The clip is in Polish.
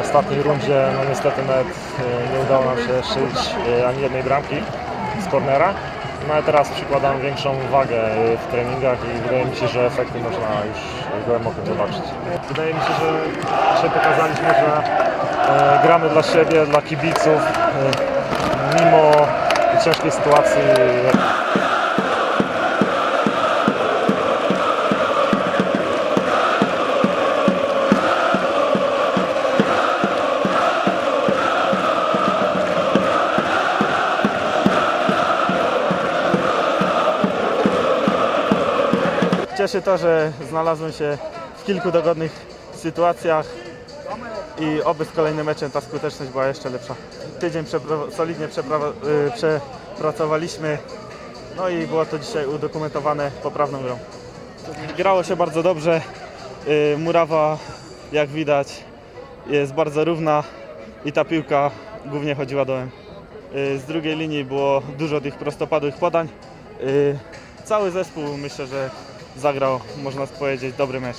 ostatniej rundzie no niestety nawet e, nie udało nam się strzelić e, ani jednej bramki z cornera. No ale teraz przykładam większą wagę e, w treningach i wydaje mi się, że efekty można już okiem zobaczyć. Wydaje mi się, że dzisiaj pokazaliśmy, że gramy dla siebie, dla kibiców, mimo ciężkiej sytuacji. Cieszy to, że znalazłem się w kilku dogodnych sytuacjach i oby z kolejnym meczem ta skuteczność była jeszcze lepsza. Tydzień przepra- solidnie przepra- y, przepracowaliśmy, no i było to dzisiaj udokumentowane poprawną grą. Grało się bardzo dobrze, y, murawa jak widać jest bardzo równa i ta piłka głównie chodziła dołem. Y, Z drugiej linii było dużo tych prostopadłych podań. Cały zespół myślę, że zagrał, można powiedzieć, dobry mecz.